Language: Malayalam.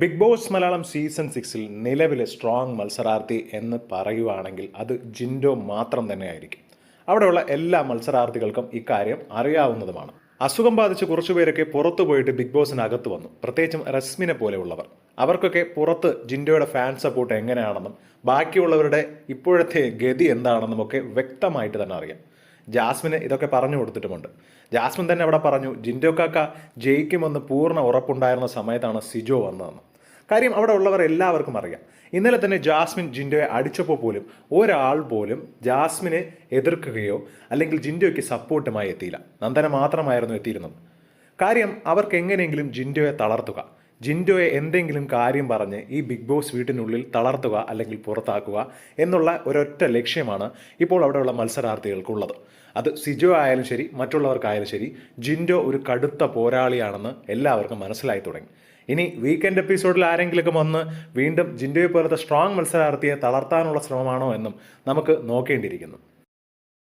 ബിഗ് ബോസ് മലയാളം സീസൺ സിക്സിൽ നിലവിലെ സ്ട്രോങ് മത്സരാർത്ഥി എന്ന് പറയുവാണെങ്കിൽ അത് ജിൻഡോ മാത്രം തന്നെയായിരിക്കും. അവിടെയുള്ള എല്ലാ മത്സരാർത്ഥികൾക്കും ഇക്കാര്യം അറിയാവുന്നതുമാണ്. അസുഖം ബാധിച്ച് കുറച്ചുപേരൊക്കെ പുറത്തു പോയിട്ട് ബിഗ് ബോസിനകത്ത് വന്നു. പ്രത്യേകിച്ചും റസ്മിനെ പോലെയുള്ളവർ. അവർക്കൊക്കെ പുറത്ത് ജിൻഡോയുടെ ഫാൻ സപ്പോർട്ട് എങ്ങനെയാണെന്നും ബാക്കിയുള്ളവരുടെ ഇപ്പോഴത്തെ ഗതി എന്താണെന്നും ഒക്കെ വ്യക്തമായിട്ട് തന്നെ അറിയാം. ജാസ്മിന് ഇതൊക്കെ പറഞ്ഞു കൊടുത്തിട്ടുമുണ്ട്. ജാസ്മിൻ തന്നെ അവിടെ പറഞ്ഞു ജിൻഡോ കാക്ക ജയിക്കുമെന്ന് പൂർണ ഉറപ്പുണ്ടായിരുന്ന സമയത്താണ് സിജോ വന്നതെന്ന്. കാര്യം അവിടെ ഉള്ളവർ എല്ലാവർക്കും അറിയാം. ഇന്നലെ തന്നെ ജാസ്മിൻ ജിൻഡോയെ അടിച്ചപ്പോൾ പോലും ഒരാൾ പോലും ജാസ്മിനെ എതിർക്കുകയോ അല്ലെങ്കിൽ ജിൻഡോയ്ക്ക് സപ്പോർട്ടുമായി എത്തിയില്ല. നന്ദന മാത്രമായിരുന്നു എത്തിയിരുന്നത്. കാര്യം അവർക്ക് എങ്ങനെയെങ്കിലും ജിൻഡോയെ തളർത്തുക. ജിൻഡോയെ എന്തെങ്കിലും കാര്യം പറഞ്ഞ് ഈ ബിഗ് ബോസ് വീട്ടിനുള്ളിൽ തളർത്തുക അല്ലെങ്കിൽ പുറത്താക്കുക എന്നുള്ള ഒരൊറ്റ ലക്ഷ്യമാണ് ഇപ്പോൾ അവിടെയുള്ള മത്സരാർത്ഥികൾക്കുള്ളത്. അത് സിജോ ആയാലും ശരി മറ്റുള്ളവർക്കായാലും ശരി ജിൻഡോ ഒരു കടുത്ത പോരാളിയാണെന്ന് എല്ലാവർക്കും മനസ്സിലായി തുടങ്ങി. ഇനി വീക്കെൻഡ് എപ്പിസോഡിൽ ആരെങ്കിലുമൊക്കെ വന്ന് വീണ്ടും ജിൻഡോയെ പോലത്തെ സ്ട്രോങ് മത്സരാർത്ഥിയെ തളർത്താനുള്ള ശ്രമമാണോ എന്നും നമുക്ക് നോക്കേണ്ടിയിരിക്കുന്നു.